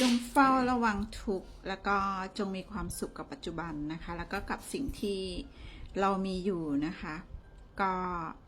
จงเฝ้าระวังทุกข์แล้วก็จงมีความสุขกับปัจจุบันนะคะ แล้วก็กับสิ่งที่เรามีอยู่นะคะ ก็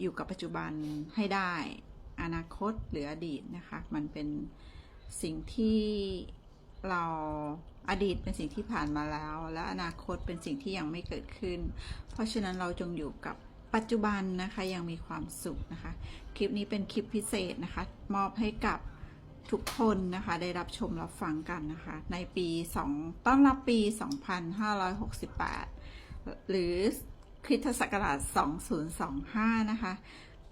อยู่กับปัจจุบันให้ได้ อนาคตหรืออดีตนะคะ มันเป็นสิ่งที่เราอดีตเป็นสิ่งที่ผ่านมาแล้ว และอนาคตเป็นสิ่งที่ยังไม่เกิดขึ้น เพราะฉะนั้นเราจงอยู่กับปัจจุบันนะคะยังมีความสุขนะคะ คลิปนี้เป็นคลิปพิเศษนะคะ มอบให้กับ ทุกคนนะคะได้รับชมรับฟังกันนะคะ ในปี 2 ต้อนรับปี 2568 หรือคริสตศักราช 2025 นะคะ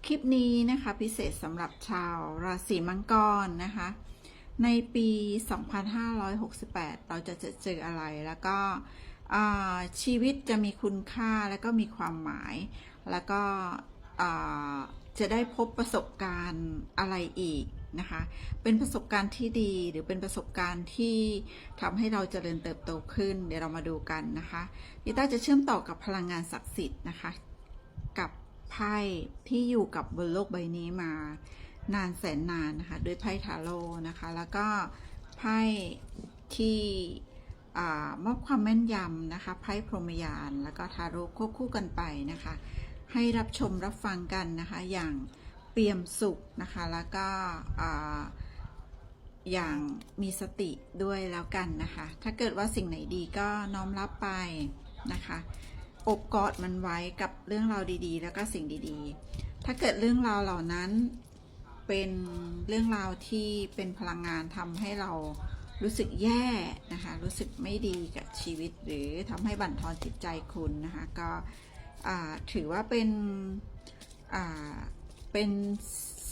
คลิปนี้นะคะพิเศษสำหรับชาวราศีมังกรนะคะ ในปี 2568 เราจะเจออะไรแล้วก็ชีวิตจะมีคุณค่าและก็มีความหมาย แล้วก็จะได้พบประสบการณ์อะไรอีก นะคะ เป็นประสบการณ์ที่ดีหรือเป็นประสบการณ์ที่ทำให้เราเจริญเติบโตขึ้น เดี๋ยวเรามาดูกันนะคะดิต้าจะเชื่อมต่อกับพลังงานศักดิ์สิทธิ์นะคะ กับไพ่ที่อยู่กับบนโลกใบนี้มานานแสนนานนะคะ ด้วยไพ่ทาโร่นะคะ แล้วก็ไพ่ที่มอบความแม่นยำนะคะ ไพ่พรหมยาน แล้วก็ทาโร่ควบคู่กันไปนะคะ ให้รับชมรับฟังกันนะคะ อย่าง เปี่ยมสุขนะคะ แล้วก็ออย่างมีสติด้วยแล้วกันนะคะ ถ้าเกิดว่าสิ่งไหนดีก็น้อมรับไปนะคะ อบกอดมันไว้กับเรื่องราวดีๆ แล้วก็สิ่งดีๆ ถ้าเกิดเรื่องราวเหล่านั้นเป็นเรื่องราวที่เป็นพลังงานทำให้เรารู้สึกแย่นะคะ รู้สึกไม่ดีกับชีวิต หรือทำให้บั่นทอนจิตใจคุณนะคะ ก็ถือว่าเป็นอ่า เป็น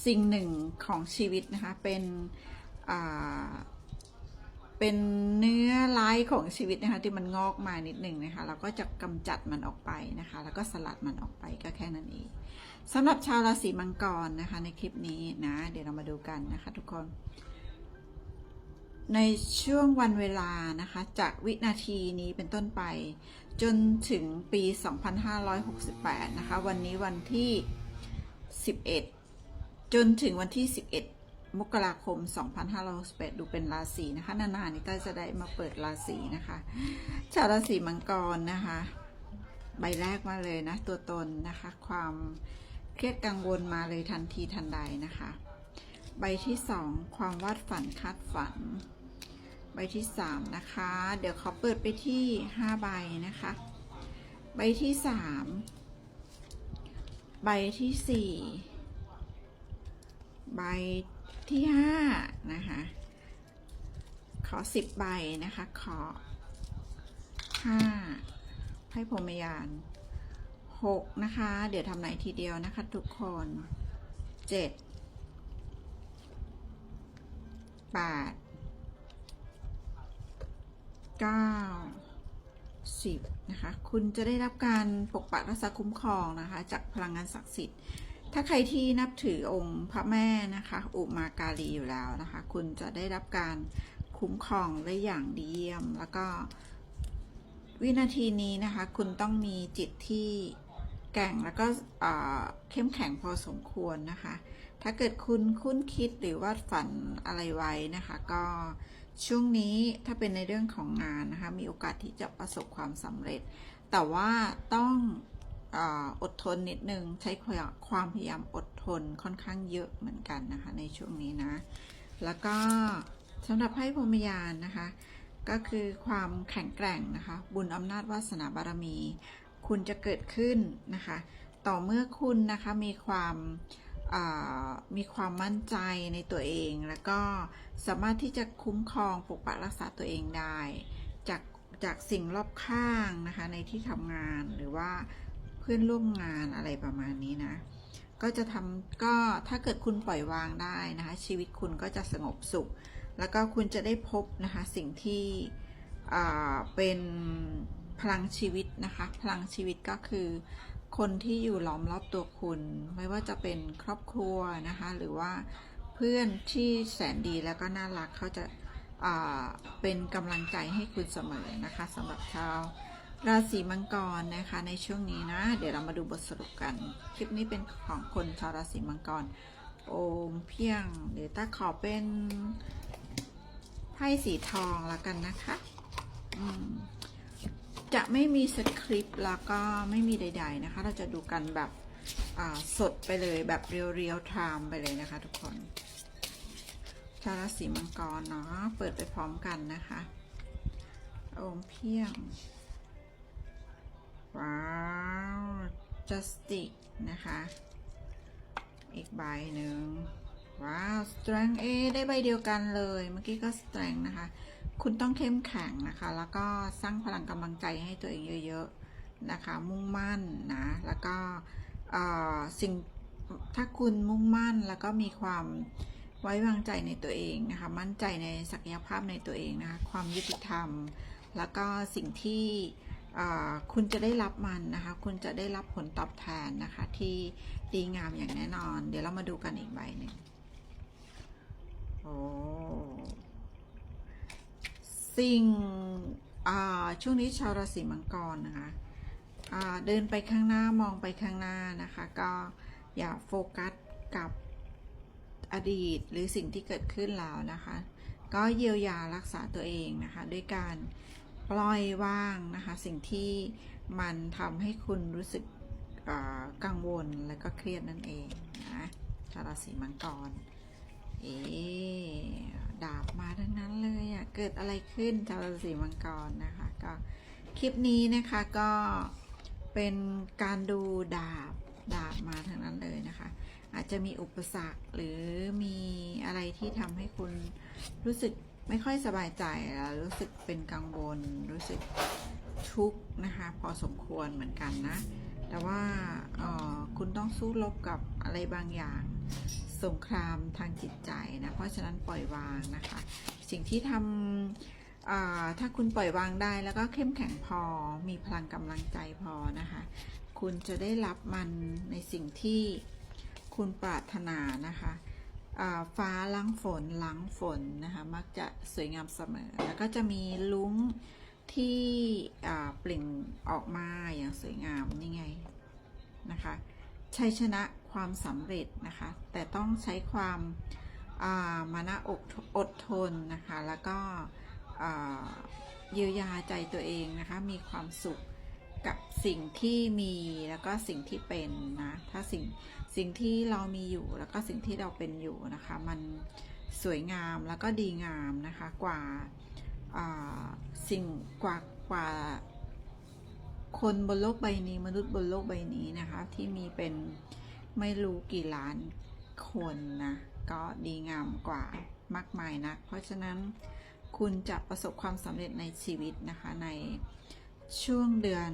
สิ่งหนึ่งของชีวิตนะคะ เป็นเป็นเนื้อร้ายของชีวิตนะคะที่มันงอกมานิดหนึ่งนะคะ เราก็จะกำจัดมันออกไปนะคะ แล้วก็สลัดมันออกไปก็แค่นั้นเองสำหรับชาวราศีมังกรนะคะ ในคลิปนี้นะ เดี๋ยวเรามาดูกันนะคะทุกคน ในช่วงวันเวลานะคะ จากวินาทีนี้เป็นต้นไป จนถึงปี 2568 นะคะ วันนี้วันที่ 11 จนถึงวันที่ 11 มกราคม 2568 ดูเป็นราศีนะคะ นานๆนี่ก็จะได้มาเปิดราศีนะคะ ชาวราศีมังกรนะคะ ใบแรกมาเลยนะ ตัวตนนะคะ ความเครียดกังวลมาเลยทันทีทันใดนะคะ ใบที่สองความวาดฝันคาดฝัน ใบที่สามนะคะ เดี๋ยวเขาเปิดไปที่ห้าใบนะคะ ใบที่สาม ใบที่สี่ใบที่ห้านะคะ ขอสิบใบนะคะ ขอห้าไพ่พรมยานหกนะคะ เดี๋ยวทำไหนทีเดียวนะคะทุกคนเจ็ดแปดเก้าสิบ นะคะ คุณจะได้รับการปกปักรักษาคุ้มครองนะคะ จากพลังงานศักดิ์สิทธิ์ ถ้าใครที่นับถือองค์พระแม่นะคะ อุมาการีอยู่แล้วนะคะ คุณจะได้รับการคุ้มครองได้อย่างดีเยี่ยม แล้วก็วินาทีนี้นะคะ คุณต้องมีจิตที่แกร่งแล้วก็เอ่อเข้มแข็งพอสมควรนะคะ ถ้าเกิดคุณคุ้นคิดหรือว่าฝันอะไรไว้นะคะ ก็ ช่วงนี้ถ้าเป็นในเรื่องของงานนะคะ มีโอกาสที่จะประสบความสำเร็จ แต่ว่าต้องออดทนนิดนึง ใช้ความพยายามอดทนค่อนข้างเยอะเหมือนกันนะคะ ในช่วงนี้นะ แล้วก็สำหรับไพ่พรมยานนะคะ ก็คือความแข็งแกร่งนะคะ บุญอำนาจวาสนาบารมี คุณจะเกิดขึ้นนะคะ ต่อเมื่อคุณนะคะมีความ มีความมั่นใจในตัวเอง แล้วก็สามารถที่จะคุ้มครองปกปักรักษาตัวเองได้ จากจากสิ่งรอบข้างนะคะในที่ทำงานหรือว่าเพื่อนร่วมงานอะไรประมาณนี้นะ ก็จะทำก็ถ้าเกิดคุณปล่อยวางได้นะคะ ชีวิตคุณก็จะสงบสุข แล้วก็คุณจะได้พบนะคะสิ่งที่เป็นพลังชีวิตนะคะ พลังชีวิตก็คือ คนที่อยู่ล้อมรอบตัวคุณ ไม่ว่าจะเป็นครอบครัวนะคะ หรือว่าเพื่อนที่แสนดีแล้วก็น่ารักเขาจะเป็นกำลังใจให้คุณเสมอนะคะสำหรับชาวราศีมังกรนะคะในช่วงนี้นะ เดี๋ยวเรามาดูบทสรุปกัน คลิปนี้เป็นของคนชาวราศีมังกร โอมเพียงเดี๋ยวตาขอเป็นไพ่ไพ่สีทองแล้วกันนะคะ อืม จะไม่มีสคริปต์แล้วก็ไม่มีใด ๆนะคะ เราจะดูกันแบบสดไปเลยแบบเรียวๆไทม์ไปเลยนะคะ ทุกคนชาวราศีมังกรเนาะเปิดไปพร้อมกันนะคะองค์เพียง ว้าว justice นะคะ อีกใบหนึ่งว้าว strength A ได้ใบเดียวกันเลย เมื่อกี้ก็ strength นะคะ คุณต้องเข้มแข็งนะคะ แล้วก็สร้างพลังกำลังใจให้ตัวเองเยอะๆนะคะ มุ่งมั่นนะ แล้วก็สิ่งถ้าคุณมุ่งมั่นแล้วก็มีความไว้วางใจในตัวเองนะคะ มั่นใจในศักยภาพในตัวเองนะคะ ความยุติธรรม แล้วก็สิ่งที่คุณจะได้รับมันนะคะ คุณจะได้รับผลตอบแทนนะคะ ที่ดีงามอย่างแน่นอน เดี๋ยวเรามาดูกันอีกใบหนึ่งโอ้ สิ่งอ่าช่วงนี้ชาวราศีมังกรนะคะอ่าเดินไปข้างหน้ามองไปข้างหน้านะคะ ก็อย่าโฟกัสกับอดีตหรือสิ่งที่เกิดขึ้นแล้วนะคะ ก็เยียวยารักษาตัวเองนะคะ ด้วยการปล่อยว่างนะคะ สิ่งที่มันทำให้คุณรู้สึกอ่ากังวลและก็เครียดนั่นเองนะชาวราศีมังกร เอ๊ ดาบมาทั้งนั้นเลยอะ่ะ เกิดอะไรขึ้นชาวราศีมังกรนะคะ ก็คลิปนี้นะคะก็เป็นการดูดาบดาบมาทั้งนั้นเลยนะคะ อาจจะมีอุปสรรคหรือมีอะไรที่ทำให้คุณรู้สึกไม่ค่อยสบายใจแล้วรู้สึกเป็นกังวลรู้สึกทุกข์นะคะ พอสมควรเหมือนกันนะ แต่ว่าออคุณต้องสู้รบกับอะไรบางอย่าง สงครามทางจิตใจนะ เพราะฉะนั้นปล่อยวางนะคะ สิ่งที่ทำถ้าคุณปล่อยวางได้แล้วก็เข้มแข็งพอ มีพลังกำลังใจพอนะคะ คุณจะได้รับมันในสิ่งที่คุณปรารถนานะคะฟ้าล้างฝนล้างฝนนะคะมักจะสวยงามเสมอ แล้วก็จะมีลุ้งที่เปล่งออกมาอย่างสวยงามนี่ไงนะคะชัยชนะ ความสำเร็จนะคะ แต่ต้องใช้ความามานะอกอดทนนะคะ แล้วก็เยียวยาใจตัวเองนะคะ มีความสุขกับสิ่งที่มีแล้วก็สิ่งที่เป็นนะ ถ้าสิ่งสิ่งที่เรามีอยู่แล้วก็สิ่งที่เราเป็นอยู่นะคะ มันสวยงามแล้วก็ดีงามนะคะกว่าสิ่งกว่ากว่าคนบนโลกใบนี้ มนุษย์บนโลกใบนี้นะคะ ที่มีเป็น ไม่รู้กี่ล้านคนนะ ก็ดีงามกว่ามากมายนะ เพราะฉะนั้นคุณจะประสบความสำเร็จในชีวิตนะคะในช่วงเดือน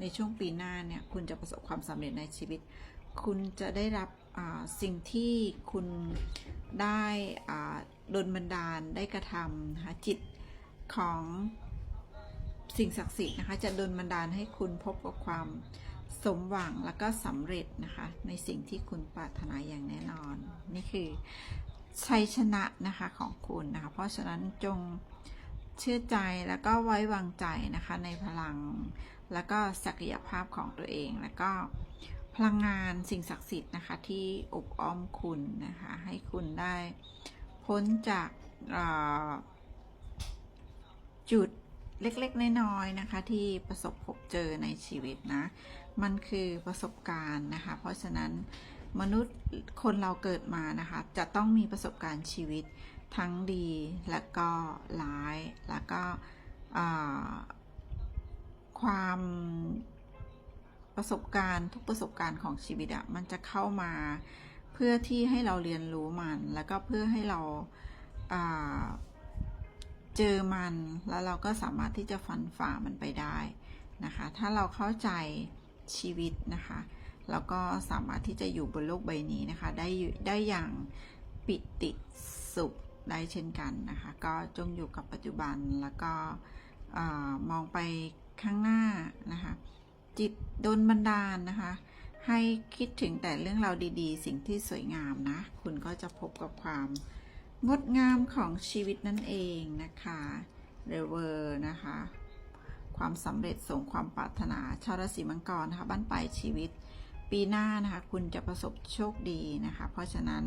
ในช่วงปีหน้าเนี่ย คุณจะประสบความสำเร็จในชีวิต คุณจะได้รับสิ่งที่คุณได้โดนบันดาลได้กระทำนะคะจิตของสิ่งศักดิ์สิทธิ์นะคะ จะดลบันดาลให้คุณพบกับความ สมหวังแล้วก็สำเร็จนะคะ ในสิ่งที่คุณปรารถนาอย่างแน่นอน นี่คือชัยชนะนะคะของคุณนะคะ เพราะฉะนั้นจงเชื่อใจแล้วก็ไว้วางใจนะคะในพลัง แล้วก็ศักยภาพของตัวเอง แล้วก็พลังงานสิ่งศักดิ์สิทธิ์นะคะที่อบอ้อมคุณนะคะ ให้คุณได้พ้นจากจุดเล็กๆ น้อยๆนะคะ ที่ประสบพบเจอในชีวิตนะ มันคือประสบการณ์นะคะ เพราะฉะนั้นมนุษย์คนเราเกิดมานะคะ จะต้องมีประสบการณ์ชีวิตทั้งดีและก็ร้าย แล้วก็ความประสบการณ์ทุกประสบการณ์ของชีวิตอะมันจะเข้ามาเพื่อที่ให้เราเรียนรู้มัน แล้วก็เพื่อให้เราาเจอมันแล้วเราก็สามารถที่จะฟันฝ่ามันไปได้นะคะ ถ้าเราเข้าใจ ชีวิตนะคะเราก็สามารถที่จะอยู่บนโลกใบนี้นะคะ ได้ได้อย่างปิติสุขได้เช่นกันนะคะ ก็จงอยู่กับปัจจุบันแล้วก็มองไปข้างหน้านะคะ จิตโดนบันดาลนะคะ ให้คิดถึงแต่เรื่องราวดีๆ สิ่งที่สวยงามนะ คุณก็จะพบกับความงดงามของชีวิตนั่นเองนะคะเรเวอร์นะคะ ความสำเร็จส่งความปรารถนาชาวราศีมังกรนะคะบ้านปลายชีวิต ปีหน้านะคะคุณจะประสบโชคดีนะคะ เพราะฉะนั้น